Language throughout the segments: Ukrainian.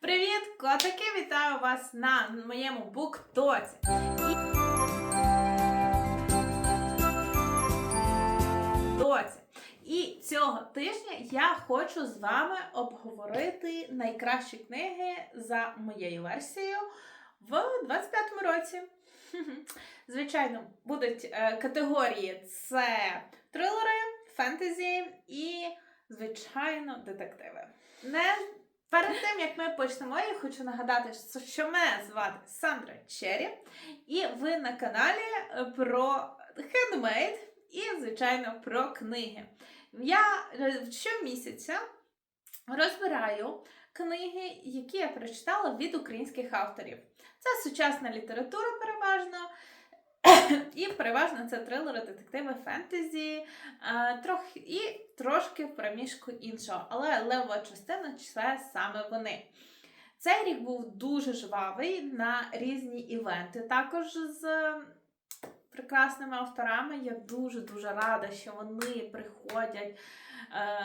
Привіт, котики! Вітаю вас на моєму буктоці. І цього тижня я хочу з вами обговорити найкращі книги за моєю версією в 25-му році. Звичайно, будуть е, категорії: це трилери, фентезі і, звичайно, детективи. Не перед тим як ми почнемо, я хочу нагадати, що мене звати Сандра Черрі, і ви на каналі е, про хендмейд і, звичайно, про книги. Я е, щомісяця розбираю книги, які я прочитала від українських авторів. Це сучасна література переважно. І переважно це трилери, детективи, фентезі, е, трохи, і трошки в проміжку іншого. Але левова частина це саме вони. Цей рік був дуже жвавий на різні івенти. Також з прекрасними авторами. Я дуже-дуже рада, що вони приходять,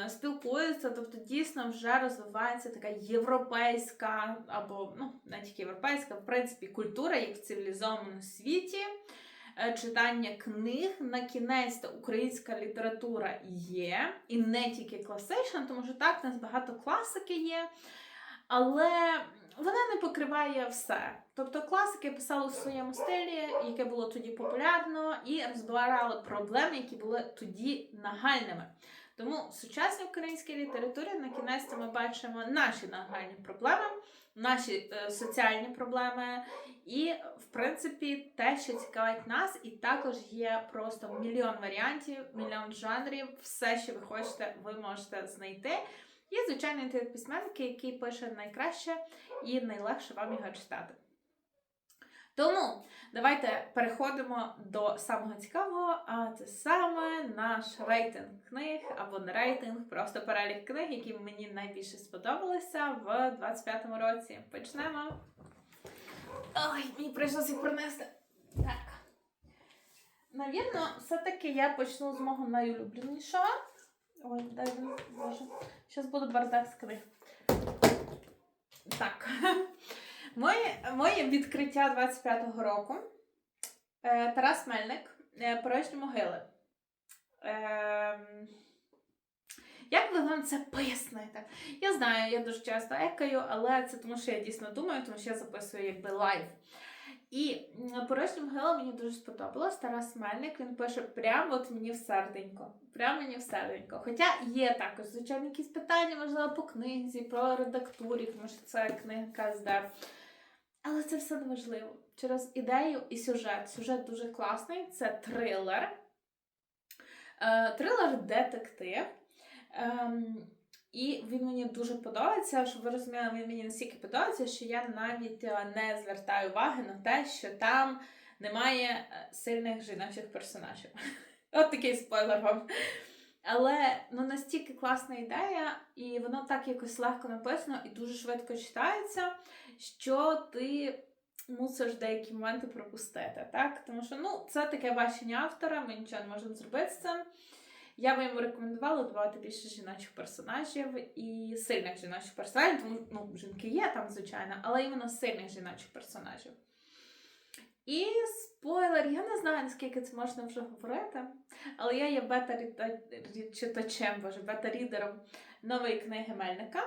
е, спілкуються. Тобто, дійсно вже розвивається така європейська, або ну, не тільки європейська, в принципі, культура, як в цивілізованому світі. Е, Читання книг на кінець та українська література є, і не тільки класична, тому що так, у нас багато класики є, але вона не покриває все. Тобто класики писали у своєму стилі, яке було тоді популярно, і розбирали проблеми, які були тоді нагальними. Тому в сучасній українській літературі на кінець ми бачимо наші нагальні проблеми, наші е, соціальні проблеми, і, в принципі, те, що цікавить нас, і також є просто мільйон варіантів, мільйон жанрів, все, що ви хочете, ви можете знайти. Є звичайний письменники, який пише найкраще і найлегше вам його читати. Тому давайте переходимо до самого цікавого, а це саме наш рейтинг книг або не рейтинг, просто перелік книг, які мені найбільше сподобалися в 25-му році. Почнемо. Ой, мені прийшлося їх принести. Так. Навірно, все-таки я почну з мого найулюбленішого. Ой, дай боже. Зараз буду бардак з книг. Так. Моє, відкриття 25-го року. Е, Тарас Мельник. Е, Порожні могили. Е, як ви вам це поясните? Я знаю, я дуже часто екаю, але це тому, що я дійсно думаю, тому що я записую якби лайв. І порожні могила мені дуже сподобалось. Тарас Мельник він пише прямо от мені в серденько. Прямо мені в серденько. Хоча є також, звичайно, якісь питання, можливо, по книзі, про редактурі, тому що це книга КСД. Але це все не важливо. Через ідею і сюжет. Сюжет дуже класний. Це трилер. Е, трилер детектив. Ем, і він мені дуже подобається, щоб ви розуміли, він мені настільки подобається, що я навіть е, не звертаю уваги на те, що там немає е, сильних жіночих персонажів. От такий спойлер вам. Але ну, настільки класна ідея, і воно так якось легко написано і дуже швидко читається, що ти мусиш деякі моменти пропустити. так? Тому що ну, це таке бачення автора, ми нічого не можемо зробити з цим. Я би йому рекомендувала додавати більше жіночих персонажів і сильних жіночих персонажів, тому ну, жінки є там, звичайно, але іменно сильних жіночих персонажів. І спойлер, я не знаю, наскільки це можна вже говорити, але я є бета-читачем, боже, бета-рідером нової книги Мельника.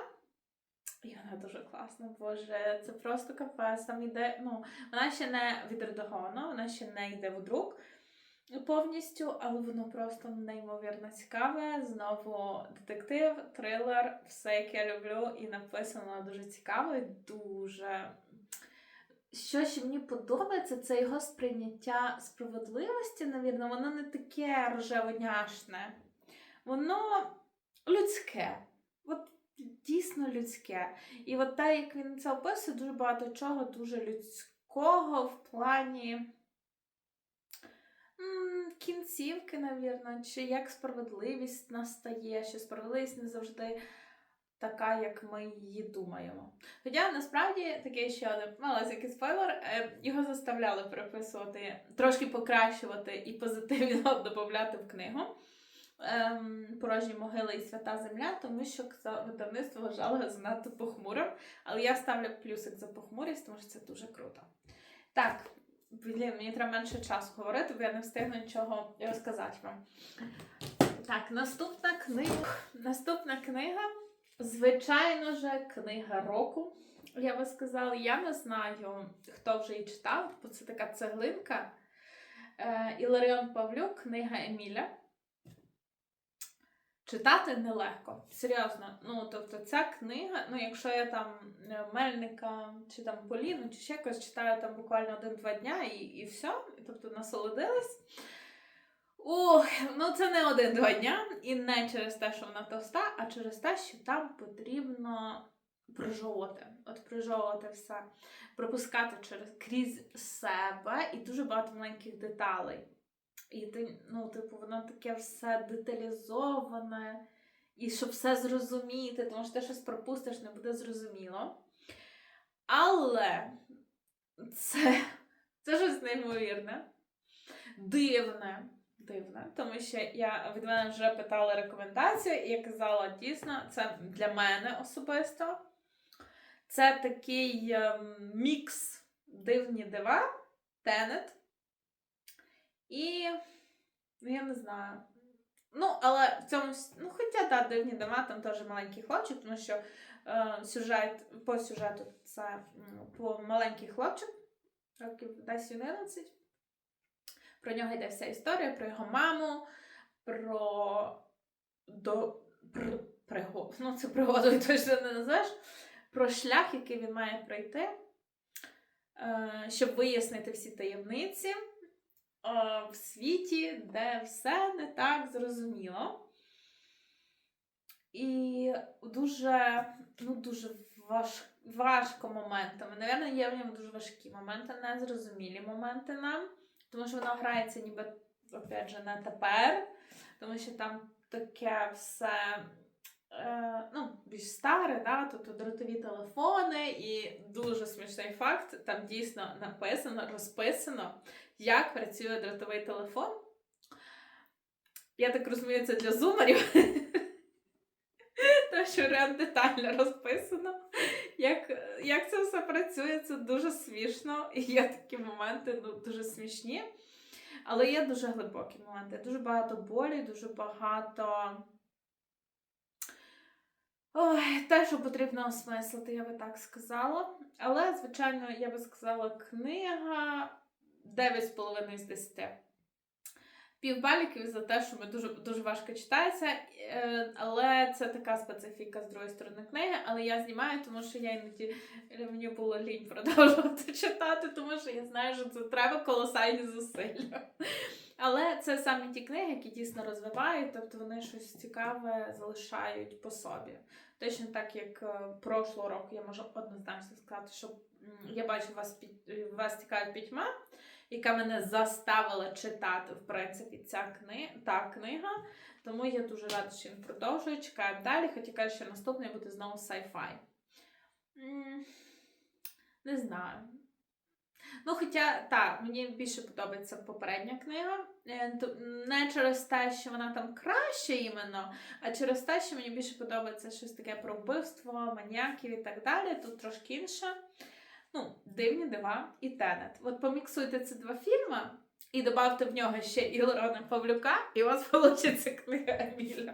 І вона дуже класна, боже, це просто капець. Там йде, ну, вона ще не відредагована, вона ще не йде в друк повністю, але воно просто неймовірно цікаве. Знову детектив, трилер, все, як я люблю, і написано дуже цікаво і дуже. Що ще мені подобається, це його сприйняття справедливості, навірно, воно не таке рожевоняшне, воно людське. От дійсно людське. І от так, як він це описує, дуже багато чого дуже людського в плані кінцівки, навірно, чи як справедливість настає, що справедливість не завжди така, як ми її думаємо. Хоча насправді такий ще один малесенький спойлер, е, його заставляли переписувати, трошки покращувати і позитивно додати в книгу. ем, порожні могили і свята земля, тому що видавництво вважало занадто похмурим. Але я ставлю плюсик за похмурість, тому що це дуже круто. Так, блін, мені треба менше часу говорити, бо я не встигну нічого розказати вам. Так, наступна книга. Наступна книга, звичайно ж, книга року. Я би сказала, я не знаю, хто вже її читав, бо це така цеглинка. Е, Іларіон Павлюк, книга Еміля. Читати нелегко, серйозно. Ну, тобто, ця книга, ну, якщо я там е, Мельника чи там Поліну, чи ще якось читаю там буквально один-два дня і, і все, тобто насолодилась. Ох, ну це не один-два дня, і не через те, що вона товста, а через те, що там потрібно прожовувати. От прожовувати все, пропускати через крізь себе і дуже багато маленьких деталей. І ти, ну, типу, воно таке все деталізоване, і щоб все зрозуміти, тому що ти щось пропустиш, не буде зрозуміло. Але це, це щось неймовірне, дивне. Дивне, тому що я від мене вже питала рекомендацію, і я казала, дійсно, це для мене особисто. Це такий ем, мікс дивні дива, тенет. І ну, я не знаю. Ну, але в цьому, ну, хоча та дивні дива, там теж маленький хлопчик, тому що е, сюжет, по сюжету це по маленький хлопчик, років десь 11. Про нього йде вся історія, про його маму, про до про, приго- ну, це пригодою точно не назвеш, про шлях, який він має пройти, е, щоб вияснити всі таємниці е, в світі, де все не так зрозуміло. І дуже, ну, дуже важ, важко моментами. Навірно, є в ньому дуже важкі моменти, незрозумілі моменти нам. Тому що воно грається ніби, опять же, не тепер, тому що там таке все е, ну, більш старе, да? тобто дротові телефони, і дуже смішний факт, там дійсно написано, розписано, як працює дротовий телефон. Я так розумію, це для зумерів. Тому що реально детально розписано, як, як це все працює, це дуже смішно. І є такі моменти ну, дуже смішні. Але є дуже глибокі моменти. Дуже багато болі, дуже багато. Ой, те, що потрібно осмислити, я би так сказала. Але, звичайно, я би сказала, книга 9,5 з 10. Півбаліків за те, що ми дуже, дуже важко читається, е, але це така специфіка з другої сторони книги. Але я знімаю, тому що я іноді мені було лінь продовжувати читати, тому що я знаю, що це треба колосальні зусилля. Але це саме ті книги, які дійсно розвивають, тобто вони щось цікаве залишають по собі. Точно так, як е, прошлого року, я можу однозначно сказати, що я бачу вас під вас цікавить пітьма, яка мене заставила читати, в принципі, ця книга, та книга. Тому я дуже рада, що він продовжує. Чекаємо далі, хоча кажу, що наступний буде знову sci-fi. Не знаю. Ну, хоча так, мені більше подобається попередня книга. Е, Не через те, що вона там краще іменно, а через те, що мені більше подобається щось таке про вбивство, маніяків і так далі. Тут трошки інше. Ну, дивні дива і Тенет. От поміксуйте ці два фільми і додавте в нього ще Ілорона Павлюка, і у вас вийде книга Еміля.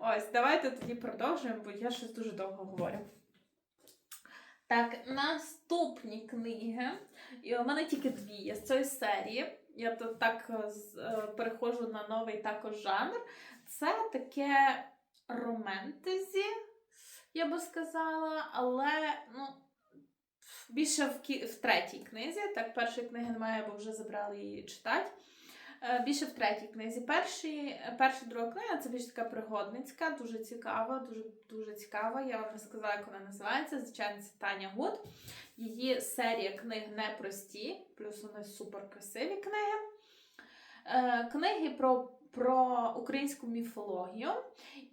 Ось, давайте тоді продовжуємо, бо я щось дуже довго говорю. Так, наступні книги. І у мене тільки дві є з цієї серії. Я тут так е, е, переходжу на новий також жанр. Це таке романтезі, я би сказала, але ну, більше в, кі... в третій книзі. Так, першої книги немає, бо вже забрали її читати. Е, Більше в третій книзі. Перші, перша друга книга це більш така пригодницька, дуже цікава, дуже, дуже цікава. Я вам не сказала, як вона називається. Звичайно, це Таня Гуд. Її серія книг непрості, плюс вони супер красиві книги. Е, книги про, про українську міфологію,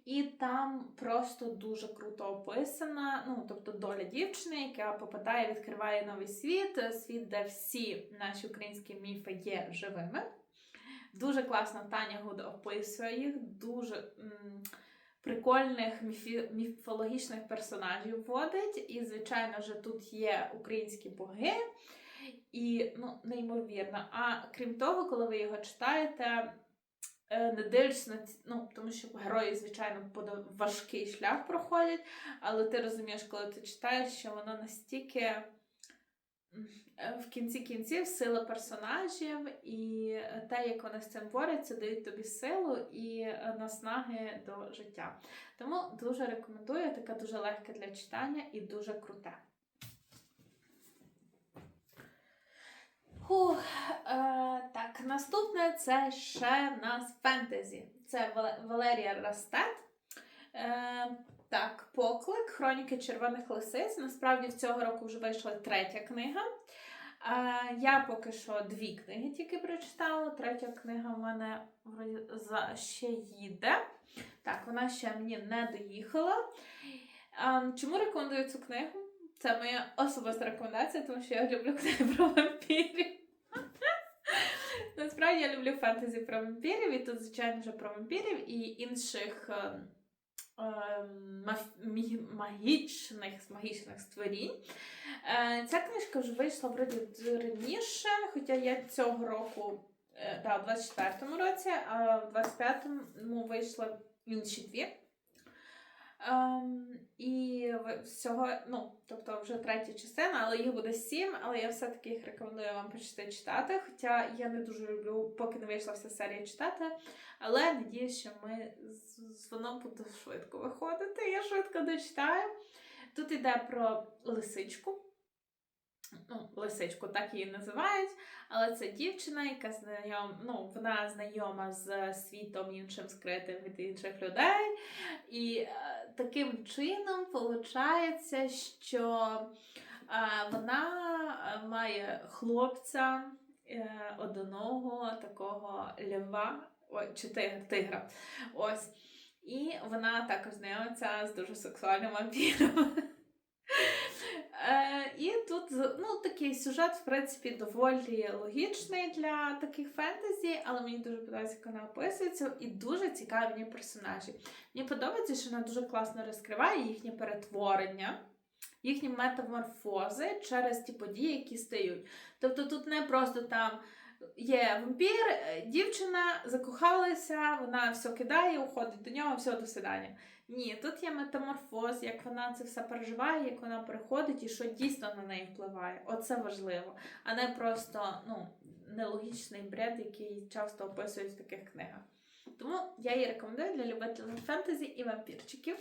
і там просто дуже круто описана. Ну, тобто доля дівчини, яка попадає, відкриває новий світ, е, світ, де всі наші українські міфи є живими. Дуже класно Таня Гуд описує їх, дуже м, прикольних міфі, міфологічних персонажів вводить. І, звичайно ж, тут є українські боги. І ну, неймовірно. А крім того, коли ви його читаєте, не дивишся на ці, ну, тому що герої, звичайно, важкий шлях проходять, але ти розумієш, коли ти читаєш, що воно настільки е, в кінці кінців сила персонажів і е, те, як вони з цим борються, дають тобі силу і е, наснаги до життя. Тому дуже рекомендую, таке дуже легке для читання і дуже круте. Фух, е, так, наступне це ще нас фентезі. Це Валерія Растет. Е, так, поклик Хроніки червоних лисиць. Насправді в цього року вже вийшла третя книга. Е, я поки що дві книги тільки прочитала. Третя книга в мене ще їде. Так, вона ще мені не доїхала. Е, чому рекомендую цю книгу? Це моя особиста рекомендація, тому що я люблю книги про вампірів. Насправді я люблю фентезі про вампірів, і тут, звичайно, вже про вампірів і інших е, е, магічних, магічних створінь. Е, ця книжка вже вийшла вроді раніше, хоча я цього року, е, да, у 24-му році, а в 25-му вийшла інші дві. Ем, і всього, ну, тобто вже третя частина, але їх буде сім, але я все-таки їх рекомендую вам почати читати. Хоча я не дуже люблю, поки не вийшла вся серія читати. Але надіюсь, що ми з- воно буде швидко виходити. Я швидко дочитаю. Тут йде про лисичку. Ну, лисичку, так її називають, але це дівчина, яка знайом, ну, вона знайома з світом іншим скритим від інших людей. І е, таким чином виходить, що е, вона е, має хлопця е, одного такого льва, чи тигр, тигра. Ось. І вона також знайомиться з дуже сексуальним вампіром. Е, і тут ну, такий сюжет, в принципі, доволі логічний для таких фентезі, але мені дуже подобається, як вона описується, і дуже цікаві персонажі. Мені подобається, що вона дуже класно розкриває їхнє перетворення, їхні метаморфози через ті події, які стають. Тобто тут не просто там. Є вампір, е, дівчина закохалася, вона все кидає, уходить до нього, все до свидання. Ні, тут є метаморфоз, як вона це все переживає, як вона переходить і що дійсно на неї впливає. Оце важливо, а не просто ну, нелогічний бред, який часто описують в таких книгах. Тому я її рекомендую для любителів фентезі і вампірчиків.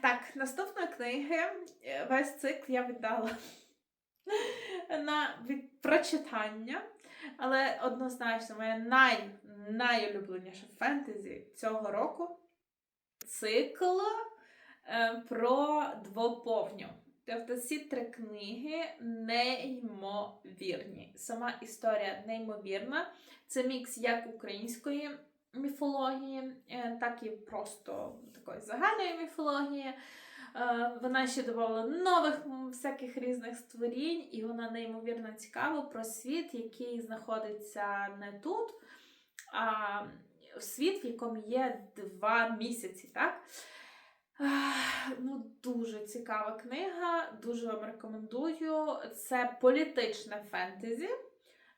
Так, наступна книги, е, весь цикл я віддала на прочитання. Але однозначно, моє най, найулюбленіше фентезі цього року цикл е, про двоповню. Тобто ці три книги неймовірні. Сама історія неймовірна. Це мікс як української міфології, е, так і просто такої загальної міфології. Е, Вона ще додавала нових всяких різних створінь, і вона неймовірно цікава про світ, який знаходиться не тут, а світ, в якому є два місяці, так? Ну, дуже цікава книга, дуже вам рекомендую. Це політичне фентезі.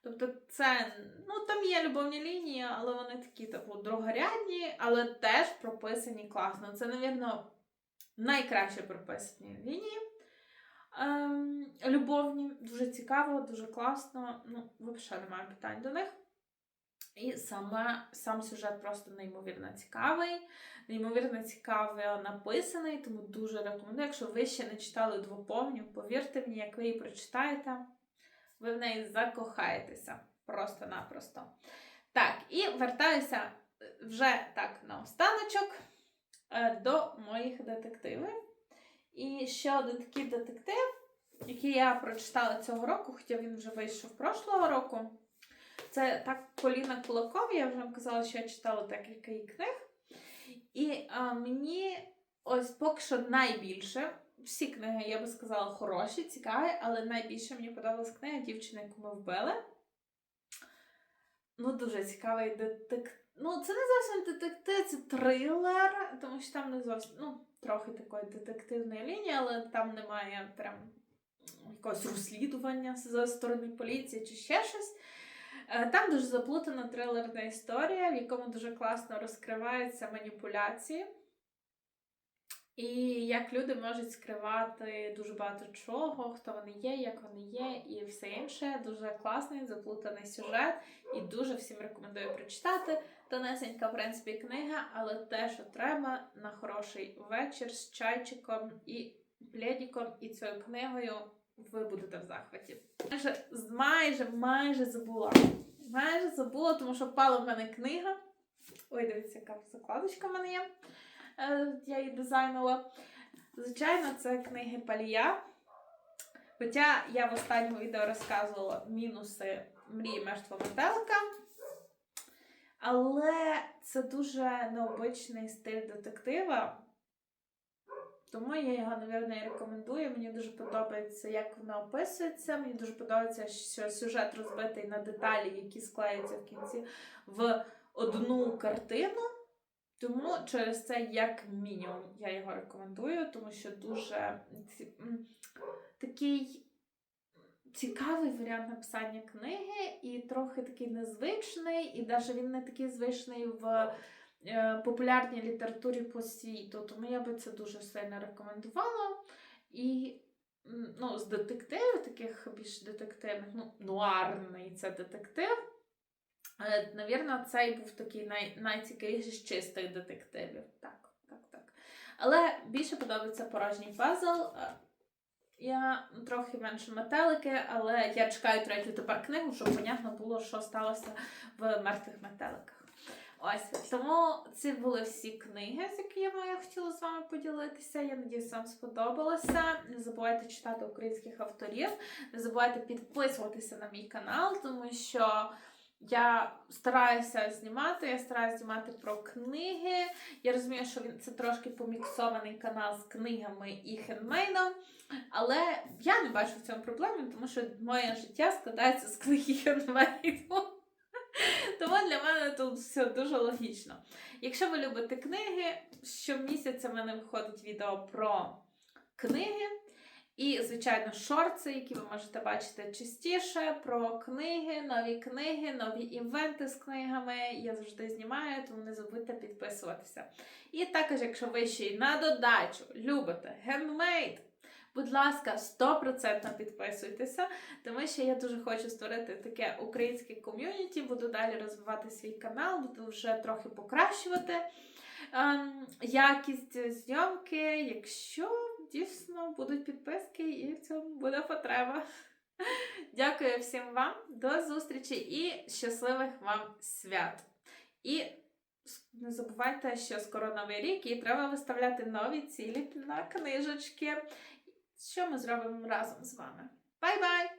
Тобто, це, ну, там є любовні лінії, але вони такі типу, другорядні, але теж прописані класно. Це, навірно, найкраще прописані лінії. Ем, любовні, дуже цікаво, дуже класно. Ну, взагалі немає питань до них. І саме, сам сюжет просто неймовірно цікавий, неймовірно цікаво написаний, тому дуже рекомендую. Якщо ви ще не читали двоповню, повірте мені, як ви її прочитаєте, ви в неї закохаєтеся просто-напросто. Так, і вертаюся вже так на останочок до моїх детективів. І ще один такий детектив, який я прочитала цього року, хоча він вже вийшов прошлого року. Це так Поліна Кулакова, я вже вам казала, що я читала декілька її книг. І а, мені ось поки що найбільше, всі книги, я би сказала, хороші, цікаві, але найбільше мені подобалась книга дівчина, яку ми вбили. Ну, дуже цікавий детектив. Ну, це не зовсім детектив, це трилер, тому що там не зовсім, ну, трохи такої детективної лінії, але там немає прям якогось розслідування з сторони поліції чи ще щось. Е, Там дуже заплутана трилерна історія, в якому дуже класно розкриваються маніпуляції. І як люди можуть скривати дуже багато чого, хто вони є, як вони є, і все інше. Дуже класний, заплутаний сюжет, і дуже всім рекомендую прочитати. Тонесенька, в принципі, книга, але те, що треба на хороший вечір з чайчиком і пледіком, і цією книгою ви будете в захваті. Майже, майже, майже забула. Майже забула, тому що впала в мене книга. Ой, дивіться, яка закладочка в мене є. Е, Я її дизайнила. Звичайно, це книги Палія. Хоча я в останньому відео розказувала мінуси мрії мертвого метелика. Але це дуже необичний стиль детектива. Тому я його, мабуть, рекомендую. Мені дуже подобається, як воно описується. Мені дуже подобається, що сюжет розбитий на деталі, які склеються в кінці в одну картину. Тому через це, як мінімум, я його рекомендую, тому що дуже такий цікавий варіант написання книги, і трохи такий незвичний, і навіть він не такий звичний в е, популярній літературі по світу. Тому я би це дуже сильно рекомендувала. І ну, з детективів, таких більш детективних, ну, нуарний це детектив. Е, Навірно, цей був такий най, найцікавіший з чистих детективів. Так, так, так. Але більше подобається порожній пазл. Е, Я трохи менше метелики, але я чекаю третю тепер книгу, щоб понятно було, що сталося в мертвих метеликах. Ось тому ці були всі книги, з якими я хотіла з вами поділитися. Я надіюсь, вам сподобалося. Не забувайте читати українських авторів, не забувайте підписуватися на мій канал, тому що я стараюся знімати, я стараюся знімати про книги. Я розумію, що він це трошки поміксований канал з книгами і хендмейдом. Але я не бачу в цьому проблеми, тому що моє життя складається з книг і хендмейду. Тому для мене тут все дуже логічно. Якщо ви любите книги, щомісяця в мене виходить відео про книги. І, звичайно, шорти, які ви можете бачити частіше, про книги, нові книги, нові івенти з книгами. Я завжди знімаю, тому не забудьте підписуватися. І також, якщо ви ще й на додачу любите гендмейд, будь ласка, 100% підписуйтеся, тому що я дуже хочу створити таке українське ком'юніті, буду далі розвивати свій канал, буду вже трохи покращувати ем, якість зйомки, якщо дійсно будуть підписки і в цьому буде потреба. Дякую всім вам, до зустрічі і щасливих вам свят! І не забувайте, що скоро новий рік і треба виставляти нові цілі на книжечки. Що ми зробимо разом з вами? Бай-бай!